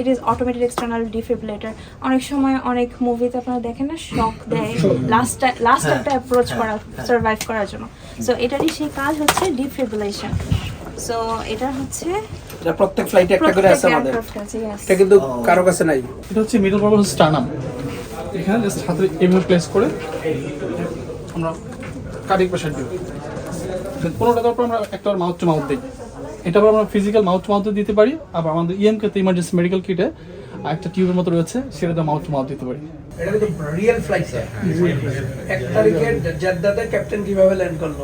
It is automated external defibrillator অনেক সময় অনেক মুভিতে আপনারা দেখেন না শক দেয়। লাস্ট লাস্ট একটা অ্যাপ্রোচ করা সার্ভাইভ করার জন্য। সো এটারই সেই কাজ হচ্ছে ডিফিব্রিলেশন সো এটা হচ্ছে এটা প্রত্যেক ফ্লাইটে একটা করে আছে আমাদের. এটা কিন্তু কারও কাছে নাই। এটা হচ্ছে মিডল পারপাস স্টার্নাম এখানে জাস্ট হাতে এভাবে প্লেস করে আমরা কার্ডিক প্রেশার দিই পনেরোটা দেওয়ার পর আমরা একটা মাউথ টু মাউথ দিই। এটা আবার আমরা ফিজিক্যাল মাউথ টু মাউথ দিতে পারি আবার আমাদের E ইএমকে তো ইমার্জেন্সি মেডিকেল কিটে একটা টিউবের মতো রয়েছে সেটা দিয়ে মাউথ টু মাউথ দিতে পারি। এটা কিন্তু রিয়েল ফ্লাইট স্যার এক তারিখে জেদ্দাতে ক্যাপ্টেন কীভাবে ল্যান্ড করল?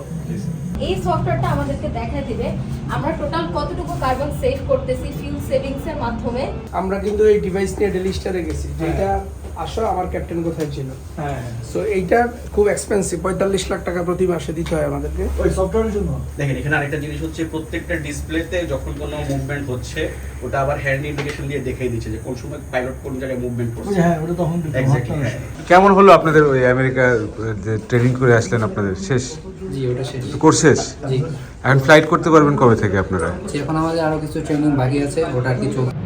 এই সফটওয়্যারটা আমাদেরকে দেখা দিবে আমরা টোটাল কতটুকু কার্বন সেভ করতেছি ফিউল সেভিংস এর মাধ্যমে? আমরা কিন্তু এই ডিভাইস নিয়ে ডেলি স্টারে গেছি। যেটা আসো আমার ক্যাপ্টেন কোথায় ছিল? হ্যাঁ সো এইটা খুব এক্সপেন্সিভ পঁয়তাল্লিশ লাখ টাকা প্রতি মাসে দিতে হয় আমাদেরকে। ওই সফটওয়্যারের জন্য? দেখেন এখানে আরেকটা জিনিস হচ্ছে প্রত্যেকটা ডিসপ্লেতে যখন কোনো মুভমেন্ট হচ্ছে ওটা আবার হ্যান্ড ইন্ডিকেশন দিয়ে দেখিয়ে দিচ্ছে যে কোন সময় পাইলট কোন জায়গায় মুভমেন্ট করছে। হ্যাঁ ওটা তখন হ্যাঁ। কেমন হলো আপনাদের ওই আমেরিকা যে ট্রেনিং করে আসলেন আপনাদের? শেষ? জি ওটা শেষ। কোর্স শেষ? জি। এখন ফ্লাইট করতে পারবেন কবে থেকে আপনারা? এখন আমাদের আরও কিছু ট্রেনিং বাকি আছে ওটা আর কি চলছে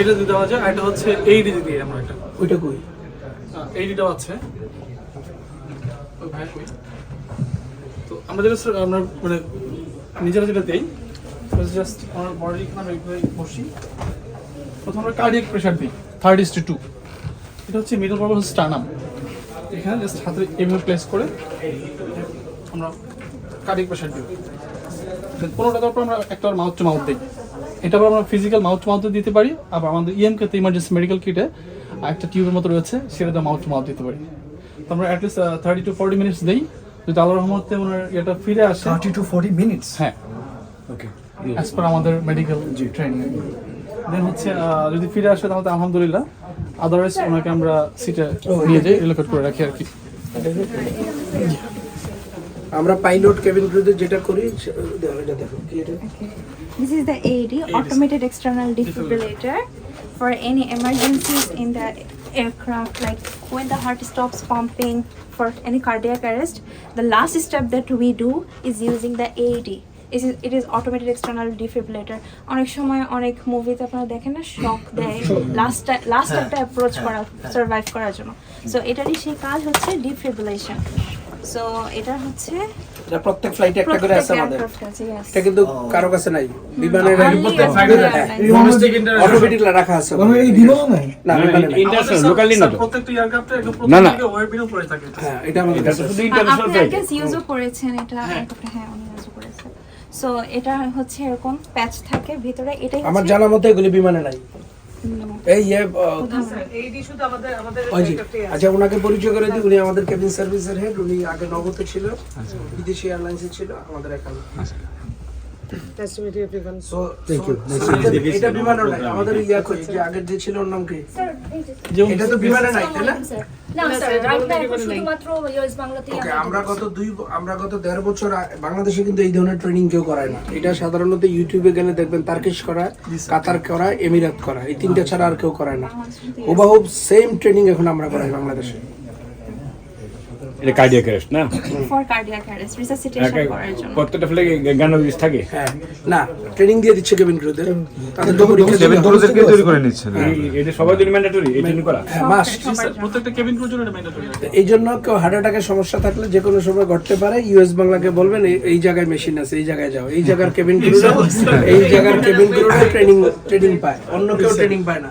এটা দিয়ে দেওয়া যায় এটা হচ্ছে এইডি দিয়ে আমরা এটা। ওইটা কই? এইডি দেওয়া আছে? তো আমরা যেটা আমরা মানে নিজেরা যেটা দেই জাস্ট আমার বডি আমরা এইভাবে বসি। প্রথমে আমরা কার্ডিয়াক প্রেশার দিই থার্ড ইস টু টু এটা হচ্ছে মিডল পারপাস স্টার্নাম এখানে জাস্ট হাতে এভাবে প্লেস করে আমরা কার্ডিয়াক প্রেশার দিই। পনেরোটা দেওয়ার পর আমরা একটা মাউথ টু মাউথ দিই। এটা আবার আমরা ফিজিক্যাল মাউথ টু মাউথ দিতে পারি। আবার আমাদের E ইএমকে তো ইমার্জেন্সি মেডিকেল কিটে একটা টিউবের মতো রয়েছে সেটা দিয়ে মাউথ টু মাউথ দিতে পারি। তো আমরা at least thirty to forty minutes দিই। যদি আল্লাহ রহমতে ওনার এটা ফিরে আসে থার্টি টু ফোর্টি মিনিটস হ্যাঁ। ওকে অ্যাজ পার আমাদের মেডিকেল জি। ট্রেনিং দেন হচ্ছে যদি ফিরে আসে তাহলে আলহামদুলিল্লাহ। আদারওয়াইজ ওনাকে আমরা সিটে নিয়ে যাই রিলোকেট করে রাখি আর কি। আমরা পাইলট কেবিন ক্রুতে যেটা করি দেখো কি এটা? This is the AED, automated external defibrillator, for any emergencies in the aircraft, like when the heart stops pumping for any cardiac arrest. The last step that we do is using the AED. It is, it is automated external defibrillator. অনেক সময় অনেক মুভিতে আপনারা দেখেন না shock দেয় last last একটা approach করা সার্ভাইভ করার জন্য সো এটারই সেই কাজ হচ্ছে ডিফিব্রিলেশন সো এটা হচ্ছে এটা প্রত্যেক ফ্লাইটে একটা করে আছে আমাদের. এটা কিন্তু কারও কাছে নাই। বিমানের প্রত্যেক ফ্লাইটে airlines. অটোমেটিক রাখা আছে মানে এই দিনও নাই। না লোকালি না। প্রত্যেকটা এয়ারক্রাফটে একদম থাকে। হ্যাঁ এটা আমাদের কাছে আছে। আপনি আই ইউজও করেছেন এটা হ্যাঁ। ইউজও সো এটা হচ্ছে এরকম প্যাচ থাকে ভিতরে এটাই আমার জানা মতো এগুলি বিমানে নাই। এই ইয়ে আচ্ছা ওনাকে পরিচয় করে দিই। উনি আমাদের কেবিন সার্ভিসের হেড উনি আগে নগদে ছিল বিদেশি এয়ারলাইন্সে ছিল আমাদের এখানে So, so এটা বিমানও নাই আমাদের ইয়া কই যে আগের যে ছিল ওর নাম কি? এটা তো বিমানে নাই তাই না? না স্যার রাইট না এখন শুধুমাত্র ইউএস বাংলাতেই ওকে আমরা আমরা গত দুই আমরা গত দেড় বছর বাংলাদেশে কিন্তু এই ধরনের ট্রেনিং কেউ করায় না। এটা সাধারণত ইউটিউবে গেলে দেখবেন তার্কিশ করা কাতার করা এমিরাত করা এই তিনটা ছাড়া আর কেউ করায় না। হুবাহুব সেম ট্রেনিং এখন আমরা করাই বাংলাদেশে। এটা কার্ডিয়াক অ্যারেস্ট না? ফর কার্ডিয়াক অ্যারেস্ট রিসাসিটেশন করার জন্য প্রত্যেকটা ফ্লে গান থাকে? হ্যাঁ না ট্রেনিং দিয়ে দিচ্ছে কেবিন ক্রুদের তাদের তো পরীক্ষা কেবিন দিতে ক্রুদের কে তৈরি করে নিচ্ছেন এটা সবার জন্য ম্যান্ডেটরি এই জন্য করা। হ্যাঁ মাস্ট প্রত্যেকটা কেবিন ক্রুর জন্য এটা ম্যান্ডেটরি এই জন্য কেউ হার্ট অ্যাটাকের সমস্যা থাকলে যে কোনো সময় ঘটতে পারে। ইউএস বাংলাকে বলবেন এই- জায়গায় মেশিন আছে এই জায়গায় যাও। এই জায়গার কেবিন ক্রুরা এই জায়গার কেবিন ক্রুরা ট্রেনিং ট্রেনিং পায়। অন্য কেউ ট্রেনিং পায় না।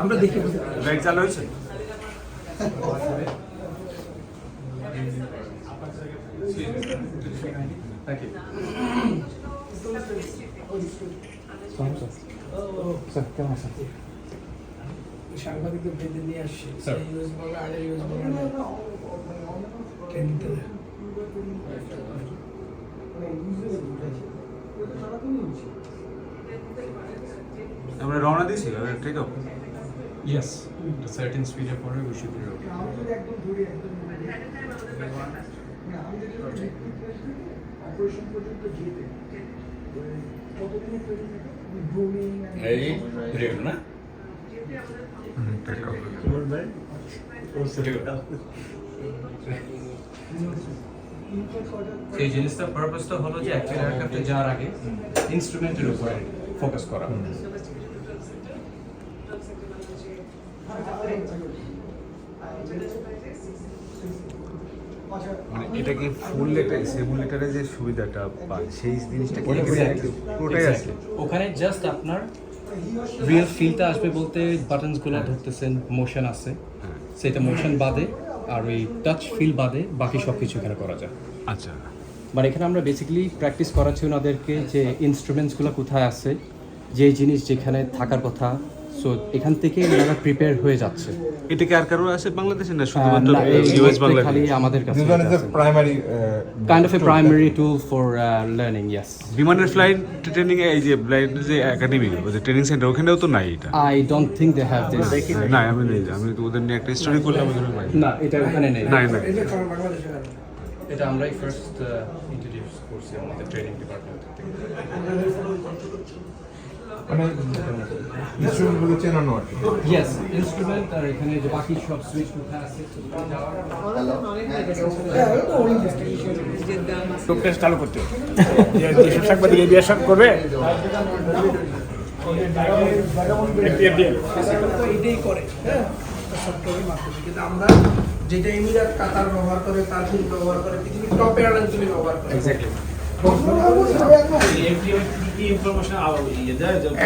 আমরা দেখি লাইট চালু হয়েছে? সাংবাদিকদের বেঁধে নিয়ে আসছি। ইউএস বলে আগে আমরা রওনা দিয়েছি? ঠিক আছে ইয়েস সার্টেন স্পিডের পরে উই শুড বি রেডি এই রেডি না এই জিনিসটার পারপাসটা হলো যে অ্যাকচুয়ালি এয়ারক্রাফটে যাওয়ার আগে ইনস্ট্রুমেন্টের উপরে ফোকাস করা। মানে এটা কি ফুল লেটার সেবুল লেটারে যে সুবিধাটা পায় সেই জিনিসটা কি. পুরোটাই আছে ওখানে জাস্ট আপনার রিয়েল ফিলটা আসবে বলতে বাটনসগুলো ধরতেছেন মোশন আছে। সেটা মোশন বাদে আর ওই টাচ ফিল বাদে বাকি সব কিছু এখানে করা যায়। আচ্ছা। মানে এখানে আমরা বেসিক্যালি প্র্যাকটিস করাচ্ছি ওনাদেরকে যে ইনস্ট্রুমেন্টসগুলো কোথায় আছে যে জিনিস যেখানে থাকার কথা সো এখান থেকে ওনারা প্রিপেয়ার হয়ে যাচ্ছে। এটা কি আর কারও আছে বাংলাদেশে না শুধুমাত্র ইউএস বাংলাদেশ? খালি আমাদের কাছে primary kind of a primary tool for learning yes বিমানের ফ্লাইট ট্রেনিং এই যে ফ্লাইট যে একাডেমি যে ট্রেনিং সেন্টার ওখানেও তো নাই এটা? I don't think they have this না আমি নেই আমি তো ওদের নিয়ে একটা স্টোরি করলাম না এটা ওখানে নেই। নাই না এটা বাংলাদেশে এটা আমরাই ফার্স্ট ইন্ট্রোডিউস করছি আমাদের ট্রেনিং ডিপার্টমেন্ট থেকে। ইয়েস ইনস্ট্রুমেন্ট আর এখানে যে বাকি সব সুইচ কোথায় আছে লোকটা চালু করতে হবে। যে- যেসব সাংবাদিক এই বিয়ে সব করবে এটাই করে। হ্যাঁ সফটওয়্যারের মাধ্যমে কিন্তু আমরা যেটা এমিরাত কাতার ব্যবহার করে তারফিল ব্যবহার করে পৃথিবীর টপ এয়ারলাইন্সগুলি ব্যবহার করে।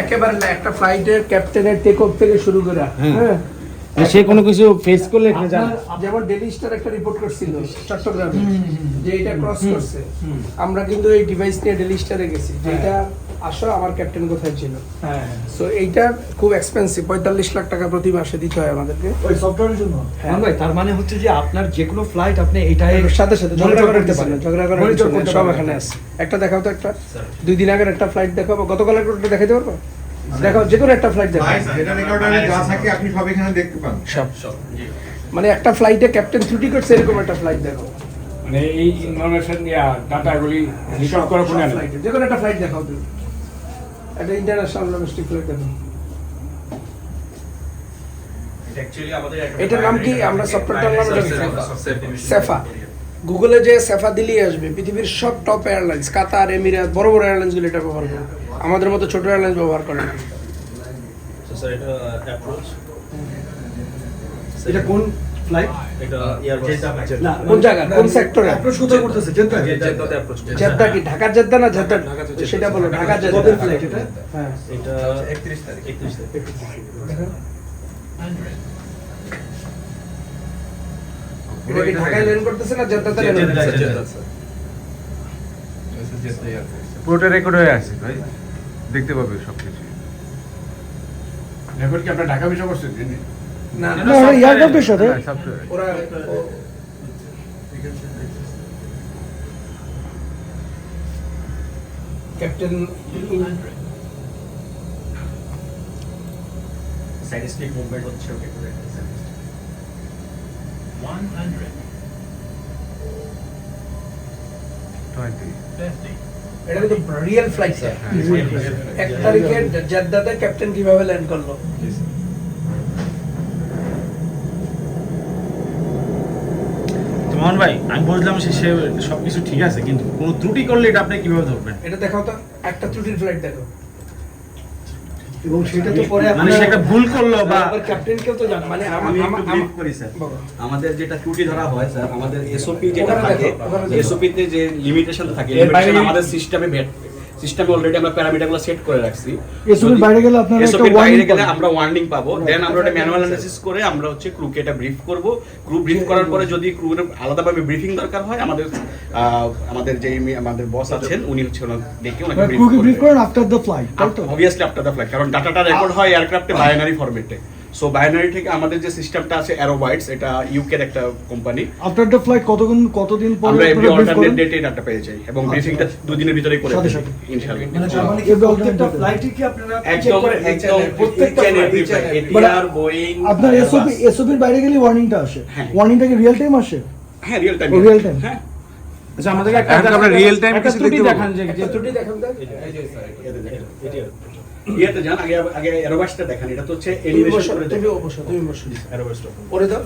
একেবারে না একটা ফ্লাইটের ক্যাপ্টেনের টেক অফ থেকে শুরু করে। হ্যাঁ। সে কোনো কিছু ফেস করলে যেমন ডেলি স্টার একটা রিপোর্ট করছিল চট্টগ্রামে যে এটা ক্রস করছে। আমরা কিন্তু এই ডিভাইস নিয়ে ডেলি স্টারে গেছি যে এটা আসো আমার ক্যাপ্টেন কোথায় ছিল? হ্যাঁ। সো এইটা খুব এক্সপেন্সিভ পঁয়তাল্লিশ লাখ টাকা প্রতি মাসে দিতে হয় আমাদেরকে। ওই সফটওয়্যারের জন্য? হ্যাঁ। ভাই তার মানে হচ্ছে যে আপনার যে কোনো ফ্লাইট আপনি এটাই এর সাথে সাথে ঝগড়া করতে পারেন। ঝগড়া করার Monitor কিছু নেই, সব এখানে আছে। একটা দেখাও তো একটা। দুই দিন আগের একটা ফ্লাইট দেখাবো গতকাল একটা দেখাতে পারব? দেখাও যে কোনো একটা ফ্লাইট দেখাও। যা থাকে আপনি সব এখানে দেখতে পান। সব। মানে একটা ফ্লাইটে ক্যাপ্টেন ত্রুটি করছে এরকম একটা ফ্লাইট দেখো মানে এই ইনফরমেশন ডাটাগুলি রিকর্ড করা কোনো ফ্লাইট যে কোনো একটা ফ্লাইট দেখাও তুমি। একটা ইন্টারন্যাশনাল অ্যাকচুয়ালি আমাদের একটা এটার নাম কি? আমরা সফটওয়্যারটার নাম জানি। সেফা সেফা গুগলে যে সেফা দিলেই আসবে পৃথিবীর সব টপ এয়ারলাইন্স কাতার এমিরাত বড় বড় এয়ারলাইন্সগুলো এটা ব্যবহার করে। আমাদের মতো ছোট এয়ারলাইন্স ব্যবহার করে না। স্যার এটা অ্যাপ্রোচ এটা কোন ফ্লাইট এটা না কোন জায়গা কোন সেক্টরে অ্যাপ্রোচ কোথায় করতেছে জেদ্দা জেদ্দাতে অ্যাপ্রোচ জেদ্দা কি ঢাকার জেদ্দা না জেদ্দা সেটা বলো ঢাকার জেদ্দা কদের ফ্লাইট এটা হ্যাঁ এটা 31 তারিখ 31 তারিখ এটা কি ঢাকায় ল্যান্ড করতেছে না জেদ্দাতে ল্যান্ড করতেছে জেদ্দা পুরোটা রেকর্ড হয়ে আছে ভাই দেখতে পাবে সবকিছু রেকর্ড কি আপনার ঢাকা বিষয় করছেন না না ওরা এয়ারক্রাফটের সাথে সফটওয়্যার ওরা ক্যাপ্টেন সাইড স্লিপ মুভমেন্ট হচ্ছে ওকে করে টোয়েন্টি এটা কিন্তু রিয়েল ফ্লাইট স্যার এক তারিখে জেদ্দাতে ক্যাপ্টেন কীভাবে ল্যান্ড করল মোহন ভাই আমি বুঝলাম সে সে কিছু ঠিক আছে কিন্তু কোনো ত্রুটি করলে এটা আপনি কীভাবে ধরবেন? এটা দেখাও তো একটা ত্রুটির ফ্লাইট দেখো। এবং সেটা তো পরে মানে সে একটা ভুল করল বা ক্যাপ্টেনকেও তো জান। মানে আমি আমা- একটু করি স্যার আমাদের যেটা ত্রুটি ধরা হয় স্যার আমাদের এসওপি যেটা থাকে। এসওপি তে যে লিমিটেশন থাকে লিমিটেশন আমাদের সিস্টেমে সিস্টেমে অলরেডি আমরা প্যারামিটারগুলো সেট করে রাখছি। SOP র বাইরে গেলে আপনারা একটা SOP বাইরে গেলে আমরা ওয়ার্নিং পাবো। দেন আমরা ওটা ম্যানুয়াল অ্যানালিসিস করে আমরা হচ্ছে ক্রুকে এটা ব্রিফ করব। ক্রু ব্রিফ করার পরে যদি ক্রুর আলাদাভাবে ব্রিফিং দরকার হয় আমাদের আমাদের যে আমাদের বস আছেন উনি হচ্ছে ওনাকে ডেকে ওনাকে ব্রিফ করেন after the flight obviously after the flight কারণ ডাটাটা রেকর্ড হয় এয়ারক্রাফটে বাইনারি ফরম্যাটে সো বাইনারি থেকে আমাদের যে সিস্টেমটা আছে অ্যারোবাইটস এটা ইউকের একটা কোম্পানি আফটার দ্য ফ্লাইট কতদিন কতদিন পরে আমরা এভরি আপনারা অল্টারনেট? ডেটে ডাটা পেয়ে যাই এবং ব্রিফিংটা দুদিনের ভিতরেই করে সাথে দিই সাথে। ইনশাআল্লাহ। একদম একদম প্রত্যেকটা and every each and flight, every- ATR, Boeing, আপনার। এসওপি এসওপির বাইরে গেলে ওয়ার্নিংটা আসে। হ্যাঁ। ওয়ার্নিংটা কি রিয়েল টাইম আসে? হ্যাঁ রিয়েল টাইম রিয়েল টাইম হ্যাঁ। আচ্ছা আমাদেরকে একটা এখন আপনারা time একটা কিছু ত্রুটি দেখান যে ত্রুটি দেখান ইয়েতে যান আগে আগে এরোবাসটা দেখান এটা তো হচ্ছে এলিভেশন করে তুমি বসো তুমি বসো পরে দাও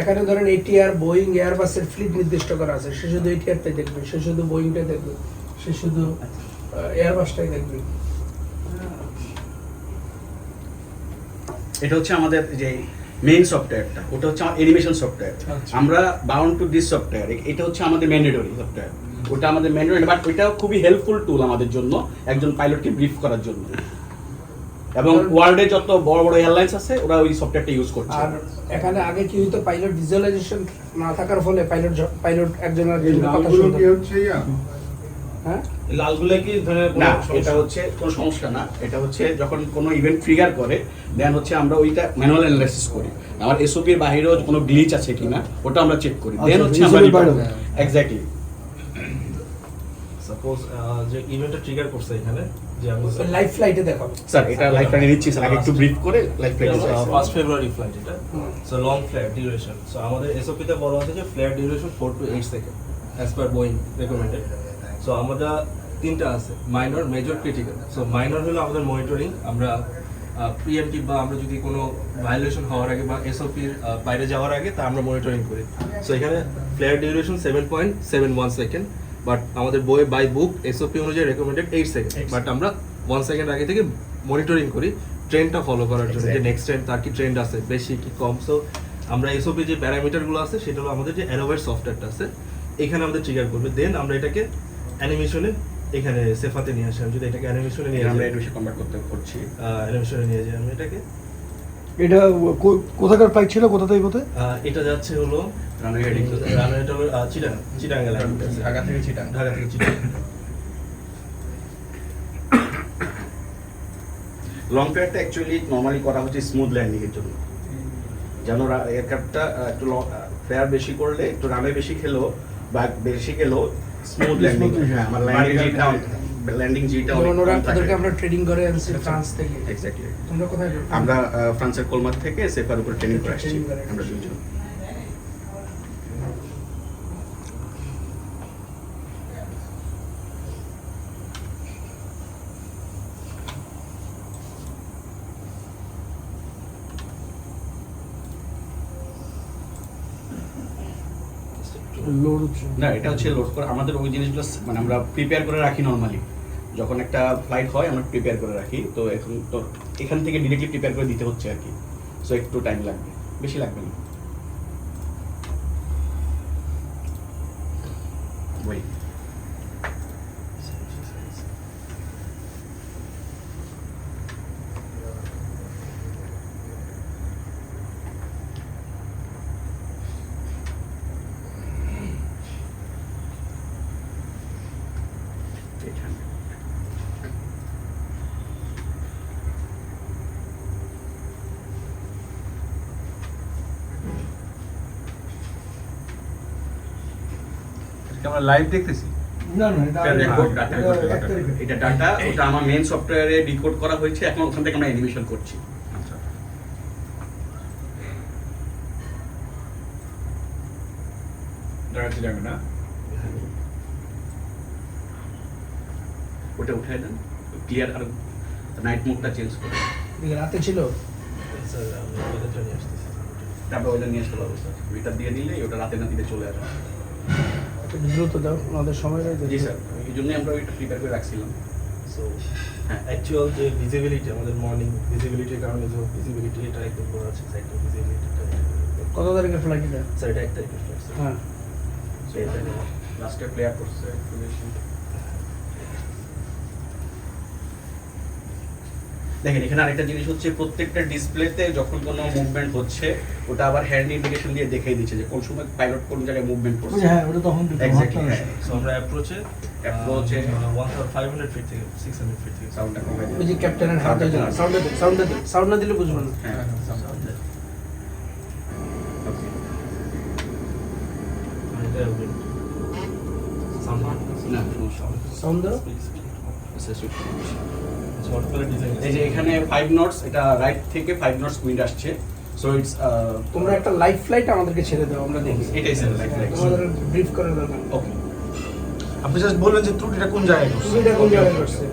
এখানে ধরেন এটিআর বোয়িং এয়ারবাসের ফ্লিট নির্দিষ্ট করা আছে। সে শুধু এটিআরটাই দেখবে সে শুধু বোয়িংটাই দেখবে সে শুধু এয়ারবাসটাই দেখবে। এটা হচ্ছে আমাদের যে মেইন সফটওয়্যারটা ওটা হচ্ছে অ্যানিমেশন সফটওয়্যার আচ্ছা। আমরা বাউন্ড টু দিস সফটওয়্যার এটা হচ্ছে আমাদের ম্যান্ডেটরি সফটওয়্যার ওটা আমাদের ম্যান্ডেটরি বাট ওইটাও খুবই হেল্পফুল টুল আমাদের জন্য একজন পাইলটকে ব্রিফ করার জন্য। এবং ওয়ার্ল্ডে যত বড় বড় এয়ারলাইন্স আছে ওরা ওই সফটওয়্যারটা ইউজ করছে। আর এখানে আগে কি হইতো পাইলট ভিজুয়ালাইজেশন না থাকার ফলে পাইলট পাইলট একজন আরেকজনের কথা শুনতো হ্যাঁ? লালগুলো কি ধরে না এটা হচ্ছে কোনো সমস্যা না এটা হচ্ছে যখন কোনো ইভেন্ট ট্রিগার করে দেন হচ্ছে আমরা ওইটা ম্যানুয়াল অ্যানালাইসিস করি। আমার এসওপি এর বাইরেও কোনো গ্লিচ আছে কিনা ওটা আমরা চেক করি। দেন আচ্ছা, হচ্ছে আমরা এক্স্যাক্টলি সাপোজ যে ইভেন্টটা ট্রিগার করছে এখানে যে আমি লাইভ ফ্লাইটে দেখাবো। স্যার এটা নিচ্ছি স্যার আগে একটু ব্রিফ করে লাইফ লাইনে ফার্স্ট ফেব্রুয়ারি ফ্লাইট এটা। So long flight duration so আমাদের এসওপি তে বলা আছে যে flight duration 4 to 8 second as per Boeing recommended so আমরা তিনটা আছে minor major critical so minor হলো আমাদের মনিটরিং আমরা প্রিএমটিভ বা আমরা যদি কোনো ভায়োলেশন হওয়ার আগে বা এসওপির বাইরে যাওয়ার আগে তা আমরা মনিটরিং করি। সো এখানে flight duration seven point seven one second but আমাদের বই বাই বুক এসওপি অনুযায়ী রেকমেন্ডেড এইট সেকেন্ড বাট আমরা ওয়ান সেকেন্ড আগে থেকে মনিটরিং করি ট্রেনটা ফলো করার জন্য যে নেক্সট টাইম তার কি ট্রেন্ড আছে বেশি কি কম। সো আমরা এসওপি যে প্যারামিটারগুলো আছে সেটা হলো আমাদের যে অ্যারোভের সফটওয়্যারটা আছে এখানে আমাদের ট্রিগার করবে। দেন আমরা এটাকে অ্যানিমেশনে এখানে সেফাতে নিয়ে আসি। আমি যদি এটাকে অ্যানিমেশনে নিয়ে আমরা এটা কনভার্ট করতে করছি। অ্যানিমেশনে নিয়ে যাই আমি এটাকে। এটা কোথাকার ফ্লাইট ছিল? কোথা থেকে কোথায়? এটা যাচ্ছে হলো রানওয়ে হেডিং রানওয়েটা হলো চিটাং চিটাং এলাকা ঢাকা থেকে চিটাং ঢাকা থেকে চিটাং লং ফ্লাইটটা অ্যাকচুয়ালি নর্মালি করা হচ্ছে স্মুথ ল্যান্ডিং এর জন্য। যেন এয়ারক্রাফটটা একটু ফেয়ার বেশি করলে একটু রানওয়ে বেশি খেলো বা বেশি খেলো স্মুথ ল্যান্ডিং হ্যাঁ আমার ল্যান্ডিং জিটা ল্যান্ডিং জিটা ওরা অনেক আমরা ট্রেনিং করে আনছি ফ্রান্স থেকে। এক্স্যাক্টলি তোমরা কোথায় আমরা ফ্রান্সের কোলমার থেকে সেফার উপর ট্রেনিং করে আসছি। আমরা দুজন। লোড না, এটা হচ্ছে লোড করে। আমাদের ওই জিনিসগুলো মানে আমরা প্রিপেয়ার করে রাখি নর্মালি যখন একটা ফ্লাইট হয়, আমরা প্রিপেয়ার করে রাখি। তো এখন তো এখান থেকে ডিরেক্টলি প্রিপেয়ার করে দিতে হচ্ছে আর কি। সো একটু টাইম লাগবে। বেশি লাগবে না ওই এখানে আমরা লাইভ দেখতেছি? না না এটা ডাটা ওটা আমার মেন সফটওয়্যারে ডিকোড করা হয়েছে এখন ওখান থেকে আমরা অ্যানিমেশন করছি। আচ্ছা। না? ওটা উঠাই দেন ক্লিয়ার আর নাইট মোডটা চেঞ্জ করে রাতে ছিল? তারপরে ওইটা নিয়ে আসতে পারব স্যার ওইটা দিয়ে দিলে ওটা রাতে না দিলে চলে আসবে। একটু দ্রুত দাও আমাদের সময় রয়েছে জি স্যার এই জন্যই আমরা একটু প্রিপেয়ার করে রাখছিলাম। সো হ্যাঁ। অ্যাকচুয়াল যে ভিজিবিলিটি আমাদের মর্নিং ভিজিবিলিটির কারণে যে ভিজিবিলিটি এটা একদম করা আছে সাইডটা ভিজিবিলিটিটা কত তারিখের ফ্লাইট এটা? স্যার এটা এক তারিখের ফ্লাইট হ্যাঁ। লাস্টে প্লেয়ার করছে একটু বেশি দেখেন এখানে আরেকটা জিনিস হচ্ছে প্রত্যেকটা ডিসপ্লেতে যখন কোনো মুভমেন্ট হচ্ছে ওটা আবার হ্যান্ড ইন্ডিকেশন দিয়ে দেখাই দিচ্ছে যে কোন সময় পাইলট কোন জায়গায় মুভমেন্ট করছে। হ্যাঁ ওটা তখন এক্স্যাক্টলি হ্যাঁ। So, আমরা অ্যাপ্রোচে ফাইভ হান্ড্রেড ফিট থেকে সিক্স হান্ড্রেড ফিট থেকে। সাউন্ডটা কমে ওই যে ক্যাপ্টেনের হাতে সাউন্ড সাউন্ড সাউন্ড না দিলে বুঝব না। হ্যাঁ না সমস্যা হবে না। সাউন্ড দাও এই যে এখানে ফাইভ নটস এটা রাইট থেকে ফাইভ নটস উইন্ড আসছে। সো ইটস তোমরা একটা লাইভ ফ্লাইট আমাদেরকে ছেড়ে দাও আমরা দেখি। এটাই স্যার লাইক লাইক তোমাদের ব্রিফ করে দাও ওকে আপনি জাস্ট বলবেন যে ত্রুটিটা কোন জায়গায় করছে ত্রুটিটা কোন জায়গায় করছে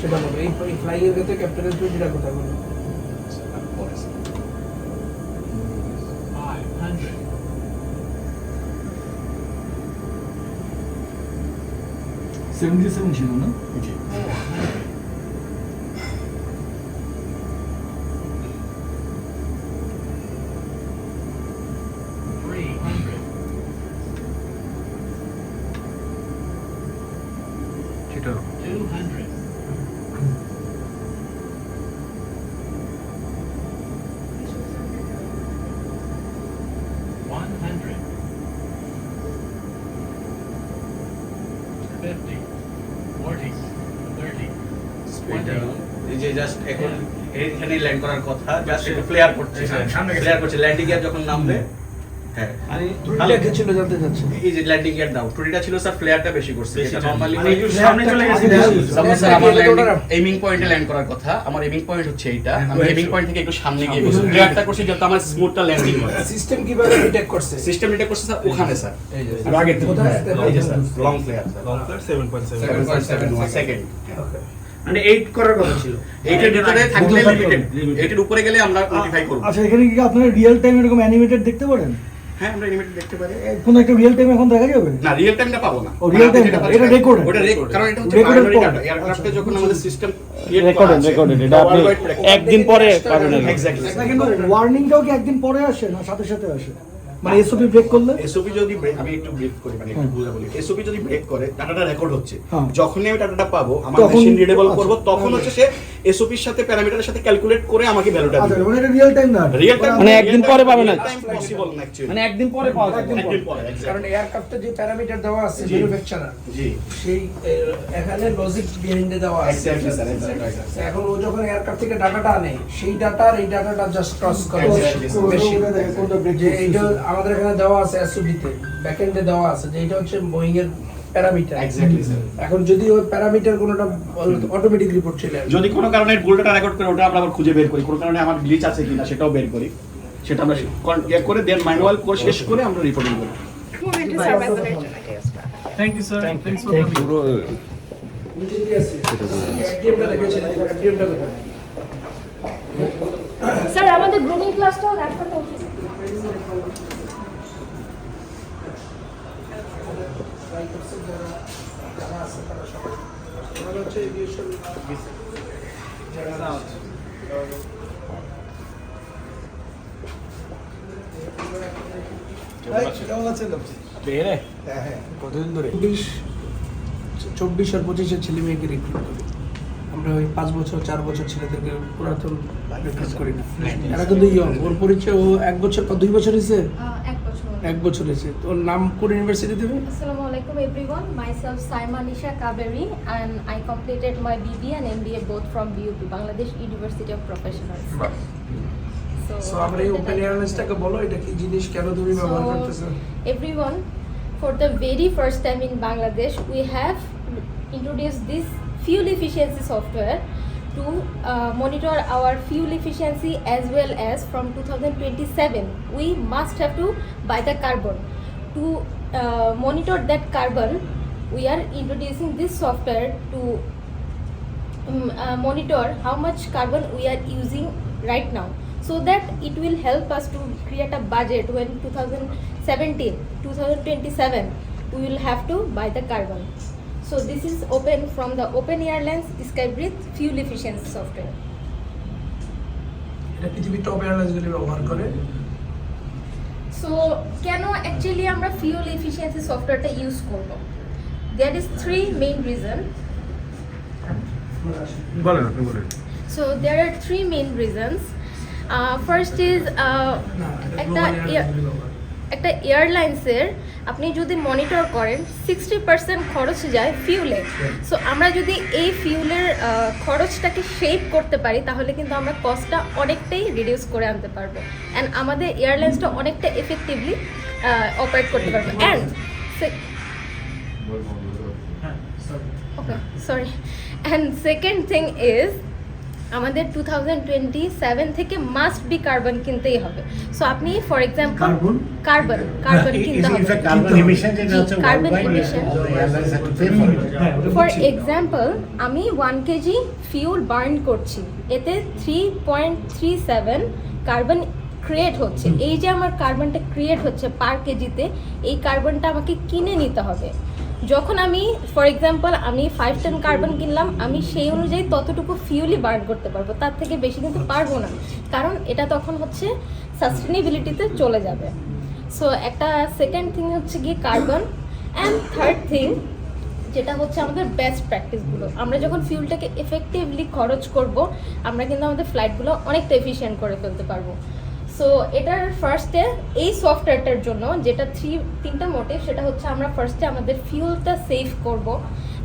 সেটা বলো। এই এই ফ্লাইং এর ক্ষেত্রে ক্যাপ্টেনের ত্রুটিটা কোথায় বলো? সেভেন্টি সেভেন ছিল না? এখানে ল্যান্ড করার কথা জাস্ট একটু ফ্লেয়ার করছে। ফ্লেয়ার করছে। ল্যান্ডিং গিয়ার যখন নামবে হ্যাঁ। ত্রুটিটা কি ছিল জানতে চাচ্ছি এই যে ল্যান্ডিং গিয়ার দাও টুরিটা ছিল স্যার ফ্লেয়ারটা বেশি করছে। এটা নরমালি মানে সামনে চলে গেছে। এমিং পয়েন্টে ল্যান্ড করার কথা। আমার এমিং পয়েন্ট হচ্ছে এইটা। আমি এমিং পয়েন্ট থেকে একটু সামনে গিয়ে গেছি ফ্লেয়ারটা করছি যাতে আমার স্মুথটা ল্যান্ডিং হয়। সিস্টেম কীভাবে ডিটেক্ট করছে? সিস্টেম করছে স্যার ওখানে স্যার এই যে। আগে কোথায় এই যে sir long flare long flight seven point seven 7.71 সেকেন্ড মানে এইট করার কথা ছিল। এইটার ভিতরে থাকলে লিমিটেড। এটার উপরে গেলে আমরা নোটিফাই করব। আচ্ছা এখানে কি আপনারা রিয়েল টাইম এরকম অ্যানিমেটেড দেখতে পারেন? হ্যাঁ আমরা লিমিটেড দেখতে পারি। কোন একটা রিয়েল টাইম এখন দেখা যাবে? না রিয়েল টাইমটা পাবো না। ও, real time যেটা না, পাচ্ছি এটা না, ওটা রেক- কারণ এটা হচ্ছে Recorded primary code। data। এয়ারক্রাফটে যখন আমাদের সিস্টেম ক্রিয়েট Recorded, recorded, এটা আপনি একদিন পরে পাবেন এক্স্যাক্টলি কিন্তু ওয়ার্নিংটাও কি একদিন পরে আসে না সাথে সাথে আসে? মানে এসওপি ব্রেক করলে? এসওপি যদি আমি একটু ব্রেক করি মানে একটু বুঝে বলি। এসওপি যদি ব্রেক করে ডাটাটা রেকর্ড হচ্ছে। হ্যাঁ। যখনই আমি ডাটাটা পাবো আমার মেশিন রিডেবল করব আচ্ছা। তখন হচ্ছে সে এসওপির সাথে প্যারামিটারের সাথে ক্যালকুলেট করে আমাকে ভ্যালুটা আচ্ছা দিবে। মানে এটা রিয়েল টাইম না? রিয়েল টাইম মানে একদিন পরে পাবে না। পসিবল না অ্যাকচুয়ালি মানে একদিন পরে পাওয়া যাবে একদিন পরে কারণ এয়ারক্রাফটে যে প্যারামিটার দেওয়া আছে ম্যানুফ্যাকচারার জি। সেই এখানে লজিক বিহাইন্ডে দেওয়া আছে। এখন ও যখন এয়ারক্রাফট থেকে ডাটাটা আনে সেই ডাটার এই ডাটাটা জাস্ট ক্রস করে. মেশিন কোনটা আমাদের এখানে দেওয়া আছে এসওবিতে ব্যাকএন্ডে দেওয়া আছে যে এটা হচ্ছে বোয়িং এর প্যারামিটার এক্স্যাক্টলি স্যার এখন যদি ওই প্যারামিটার কোনোটা অটোমেটিক রিপোর্ট চলে যদি কোনো কারণে ভুল ডাটা রেকর্ড করে ওটা আমরা আবার খুঁজে বের করি। কোনো কারণে আমার গ্লিচ আছে কিনা সেটাও বের করি। সেটা আমরা ইয়ে করে দেন ম্যানুয়াল করে শেষ করে আমরা রিপোর্টিং করি। Thank you sir thanks for পুরো এফডিএমটা দেখেছিলেন এফডিএমটা ওনারা হচ্ছে এভিয়েশন যারা হ্যাঁ হ্যাঁ। কতদিন ধরে? চব্বিশ চব্বিশ আর পঁচিশের ছেলে মেয়েকে রিক্রুট করি। আমরা ওই পাঁচ বছর চার বছর ছেলেদেরকে পুরাতন রিক্রুট করি না। এরা কিন্তু ইয়ং ওর পরিচয় ও এক বছর দুই বছর হয়েছে? এক বছর। এক বছর হয়েছে। তোর নাম কোন ইউনিভার্সিটি দেবে? Assalamu alaikum everyone. Myself Saima Nisha Kaveri and I completed my BB and MBA both from BUP, Bangladesh University of Professionals. So, so আমরা এই ওপেন এয়ারলাইন্সটাকে বলো এটা কি জিনিস কেন তুমি ব্যবহার করতেছো So, everyone, for the very first time in Bangladesh, we have introduced this fuel efficiency software to uh, monitor our fuel efficiency as well as from 2027 we must have to buy the carbon to uh, monitor that carbon we are introducing this software to um, uh, monitor how much carbon we are using right now so that it will help us to create a budget when 2017 2027 we will have to buy the carbon so this is open from the open airlines sky breathe fuel efficiency software এটা পৃথিবীর top এয়ারলাইন্সগুলি ব্যবহার করে so কেন actually আমরা fuel efficiency সফটওয়্যারটা use করব? That is three main reason বলেন আপনি বলেন। So there are three main reasons first is একটা একটা এয়ারলাইন্সের আপনি যদি মনিটর করেন সিক্সটি পার্সেন্ট খরচ যায় ফিউলে সো আমরা যদি এই ফিউলের খরচটাকে শেপ করতে পারি তাহলে কিন্তু আমরা কস্টটা অনেকটাই রিডিউস করে আনতে পারব। অ্যান্ড আমাদের এয়ারলাইন্সটা অনেকটা এফেক্টিভলি অপারেট করতে পারব। And okay sorry and second thing is আমাদের টু থাউজেন্ড টোয়েন্টি সেভেন থেকে মাস্ট বি কার্বন কিনতেই হবে। সো আপনি ফর এক্সাম্পল? কার্বন কার্বন কিনতে হবে। কার্বন. ফর এক্সাম্পল আমি ওয়ান কেজি ফিউল বার্ন করছি। এতে three point three seven carbon create হচ্ছে। এই যে আমার কার্বনটা ক্রিয়েট হচ্ছে পার কেজিতে এই কার্বনটা আমাকে কিনে নিতে হবে। যখন আমি ফর এক্সাম্পল আমি ফাইভ টেন কার্বন কিনলাম আমি সেই অনুযায়ী ততটুকু ফিউলই বার্ন করতে পারব। তার থেকে বেশি কিন্তু পারব না। কারণ এটা তখন হচ্ছে সাস্টেনেবিলিটিতে চলে যাবে। সো একটা সেকেন্ড থিং হচ্ছে গিয়ে কার্বন অ্যান্ড থার্ড থিং যেটা হচ্ছে আমাদের বেস্ট প্র্যাকটিসগুলো আমরা যখন ফিউলটাকে এফেক্টিভলি খরচ করব আমরা কিন্তু আমাদের ফ্লাইটগুলো অনেকটা এফিশিয়েন্ট করে ফেলতে পারব। সো এটার ফার্স্টে এই সফটওয়্যারটার জন্য যেটা থ্রি তিনটা মোটিভ সেটা হচ্ছে আমরা ফার্স্টে আমাদের ফিউলটা সেভ করব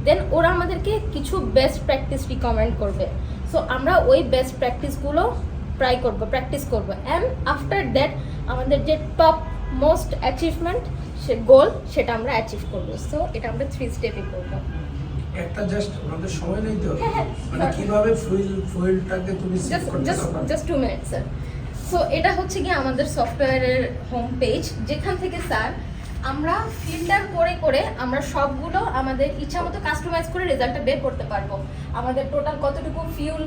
দেন ওরা আমাদেরকে কিছু বেস্ট প্র্যাকটিস রিকমেন্ড করবে। সো আমরা ওই বেস্ট প্র্যাকটিসগুলো ট্রাই করব প্র্যাকটিস করব। অ্যান্ড আফটার দ্যাট আমাদের যে টপ মোস্ট অ্যাচিভমেন্ট সে গোল সেটা আমরা অ্যাচিভ করব। সো এটা আমরা থ্রি স্টেপে করব। একটা জাস্ট আমাদের সময় নেই তো হ্যাঁ, হ্যাঁ, মানে কীভাবে ফুয়েল ফুয়েলটাকে তুমি জাস্ট জাস্ট পারবে just two minutes sir so এটা হচ্ছে কি আমাদের সফটওয়্যারের হোম পেজ যেখান থেকে স্যার আমরা ফিল্টার করে করে আমরা সবগুলো আমাদের ইচ্ছা মতো কাস্টমাইজ করে রেজাল্টটা বের করতে পারব। আমাদের টোটাল কতটুকু ফিউল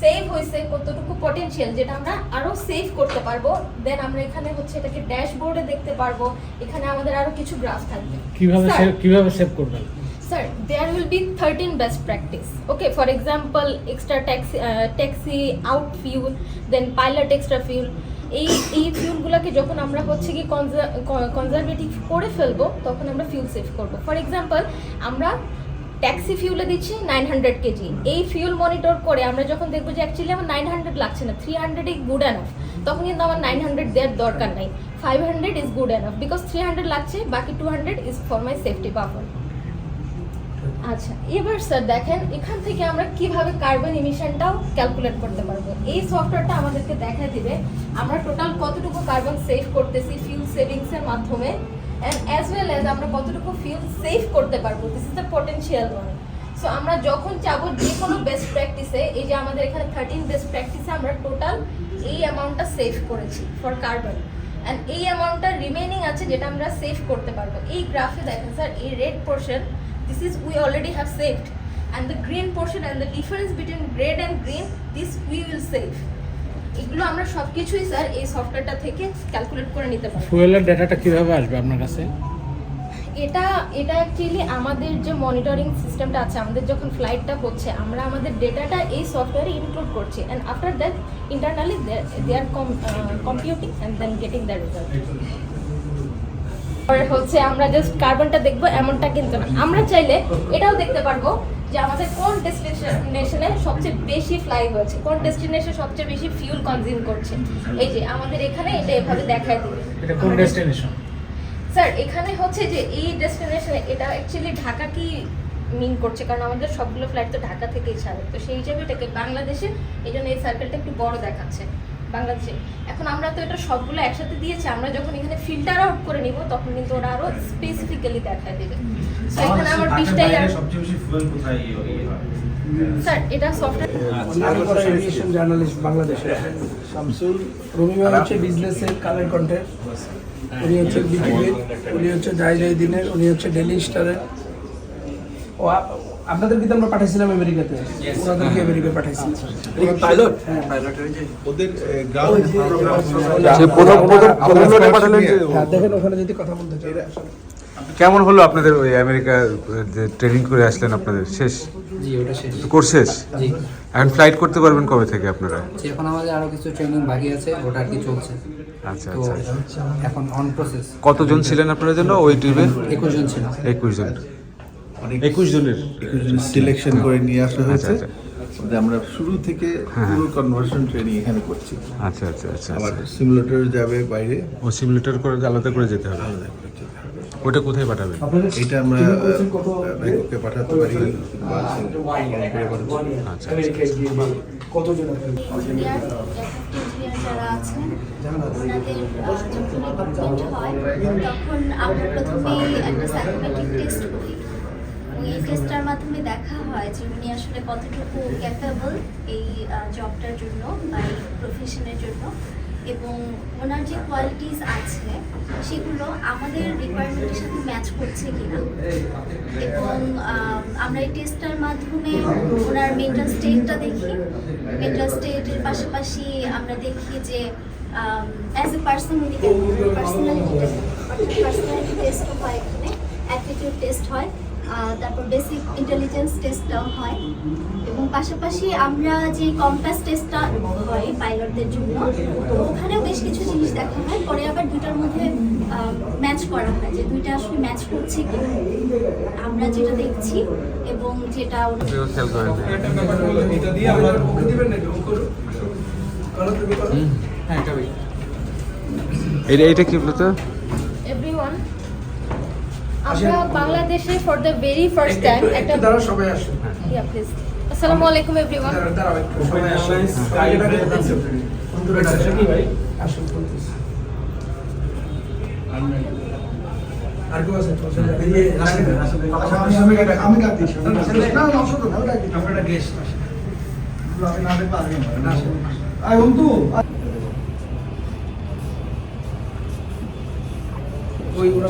সেভ হয়েছে কতটুকু পটেনশিয়াল যেটা আমরা আরও সেভ করতে পারব। দেন আমরা এখানে হচ্ছে এটাকে ড্যাশবোর্ডে দেখতে পারব। এখানে আমাদের আরও কিছু গ্রাফ থাকবে। কীভাবে কীভাবে সেভ করবেন? Sir, there will be 13 best practice. Okay, for example, extra taxi, uh, taxi out fuel, then pilot extra fuel. এই এই ফিউলগুলোকে যখন আমরা হচ্ছে কি কনজারভেটিভ করে ফেলব তখন আমরা ফিউল সেভ করব ফর এক্সাম্পল আমরা ট্যাক্সি ফিউলে দিচ্ছি নাইন হান্ড্রেড কেজি এই ফিউল মনিটর করে আমরা যখন দেখব যে অ্যাকচুয়ালি আমার নাইন হান্ড্রেড লাগছে না three hundred is good enough তখন কিন্তু আমার নাইন হান্ড্রেড দেওয়ার দরকার নাই five hundred is good enough because three hundred লাগছে বাকি two hundred is for my safety buffer আচ্ছা এবার স্যার দেখেন, এখান থেকে আমরা কীভাবে কার্বন ইমিশনটাও ক্যালকুলেট করতে পারব। এই সফটওয়্যারটা আমাদেরকে দেখা দিবে, আমরা টোটাল কতটুকু কার্বন সেভ করতেছি ফিউল সেভিংস এর মাধ্যমে এন্ড অ্যাজ ওয়েল অ্যাজ আমরা কতটুকু ফিউল সেভ করতে পারব। This is the potential one so আমরা যখন যাব যে কোনো বেস্ট প্র্যাকটিসে এই যে আমাদের এখানে থার্টিন বেস্ট প্র্যাকটিসে আমরা টোটাল এই অ্যামাউন্টটা সেভ করেছি ফর কার্বন অ্যান্ড এই অ্যামাউন্টটা রিমেনিং আছে যেটা আমরা সেভ করতে পারব। এই গ্রাফে দেখেন স্যার, এই red portion this is we already have saved. And the green portion and the difference between red and green this we will save. এগুলো আমরা সবকিছুই স্যার এই সফটওয়্যারটা থেকে ক্যালকুলেট করে নিতে পারব। ফুয়েলের ডেটাটা কীভাবে আসবে আপনার কাছে? এটা এটা অ্যাকচুয়ালি আমাদের যে মনিটরিং সিস্টেমটা আছে আমাদের যখন ফ্লাইটটা হচ্ছে আমরা আমাদের ডেটাটা এই সফটওয়্যারে ইনক্লুড করছি। And after that internally they are computing and then getting the result পরে হচ্ছে আমরা জাস্ট কার্বনটা দেখব এমনটা কিন্তু না। আমরা চাইলে এটাও দেখতে পারব যে আমাদের কোন ডেস্টিনেশনে সবচেয়ে বেশি ফ্লাই হয়েছে কোন ডেস্টিনেশনে সবচেয়ে বেশি ফিউল কনজিউম করছে। এই যে আমাদের এখানে এটা এভাবে দেখায় দিবে। এটা কোন ডেস্টিনেশন স্যার এখানে হচ্ছে যে এই ডেস্টিনেশনে এটা অ্যাকচুয়ালি ঢাকা কি মিন করছে? কারণ আমাদের সবগুলো ফ্লাইট তো ঢাকা থেকেই ছাড়ে। তো সেই হিসাবে এটাকে বাংলাদেশে এই জন্য এই সার্কেলটা একটু বড় দেখাচ্ছে। বাংলাদেশে। এখন আমরা তো এটা সবগুলো একসাথে দিয়েছি আমরা যখন এখানে ফিল্টার আউট করে নিব তখন কিন্তু ওরা আরও স্পেসিফিক্যালি দেখায় দেবে। এখানে আমার বিশটাই আর সবচেয়ে বেশি ফুয়েল কোথায় ইয়ে স্যার এটা সফটওয়্যার নাম জার্নালিস্ট বাংলাদেশে শামসুল রবিবার হচ্ছে বিজনেসের কালের কন্ঠের উনি হচ্ছে বিটিভির উনি হচ্ছে যাই যাই দিনের উনি হচ্ছে ডেলি স্টারের ও আ- আপনাদের কিন্তু আমরা পাঠাইছিলাম আমেরিকাতে। ওনাদেরকে আমেরিকা পাঠাইছি। পাইলট ওদের আচ্ছা, দেখেন ওখানে যদি কথা বলতে চাই কেমন হলো আপনাদের ওই আমেরিকা যে ট্রেনিং করে আসলেন আপনাদের? শেষ? জি ওটা শেষ। কোর্স শেষ? জি। এখন ফ্লাইট করতে পারবেন কবে থেকে আপনারা? এখন আমাদের আরও কিছু ট্রেনিং বাকি আছে ওটা আর কি চলছে। আচ্ছা আচ্ছা এখন অন প্রসেস কতজন ছিলেন আপনাদের জন্য ওই টিমে একুশ জন ছিল একুশ জন। একুশ জনের। সিলেকশন করে নিয়ে আসা আচ্ছা আচ্ছা। যে আমরা শুরু থেকে হ্যাঁ। পুরো কনভার্সন ট্রেনিং এখানে করছি। আচ্ছা আচ্ছা আচ্ছা আবার সিমুলেটর যাবে বাইরে। ও সিমুলেটর করে আলাদা করে যেতে হবে। ওটা কোথায় পাঠাবেন? এটা আমরা ব্যাংককে পাঠাতে পারি। আচ্ছা কতজন যারা আছেন হয় তখন আমরা প্রথমেই একটা সাইকোমেট্রিক টেস্ট করি। এই টেস্টটার মাধ্যমে দেখা হয় যে উনি আসলে কতটুকু ক্যাপেবল এই জবটার জন্য বা এই প্রফেশনের জন্য এবং ওনার যে কোয়ালিটিস আছে সেগুলো আমাদের রিকোয়ারমেন্টের সাথে ম্যাচ করছে কিনা। এবং আমরা এই টেস্টটার মাধ্যমে ওনার মেন্টাল স্টেটটা দেখি। মেন্টাল স্টেটের পাশাপাশি আমরা দেখি যে as a person personality test personality টেস্টও হয় এখানে অ্যাটিটিউড টেস্ট হয়। তারপর বেসিক ইন্টেলিজেন্স টেস্টটাও হয়। এবং পাশাপাশি আমরা যে কম্পাস টেস্টটা হয় পাইলটদের জন্য তো ওখানেও বেশ কিছু জিনিস দেখা হয়। পরে আবার দুটার মধ্যে ম্যাচ করা হয় যে দুইটা আসলে ম্যাচ করছে কি আমরা যেটা দেখছি এবং যেটা এটা হ্যাঁ এটা এটা কি বলতো? আমরা বাংলাদেশে for the very first time একটা দাঁড়াও সবাই আসুন। ইয়া প্লিজ আসসালামু আলাইকুম এভরিওয়ান দাঁড়াও দাঁড়াও সবাই আসুন। ভাই? আসুন আর কেউ আছে? আমি আমি কাট দিচ্ছি। না না অসুবিধা না ওটা আমরা গেস্ট আমি না দেখলে না। আয় বন্ধু। ওই ওরা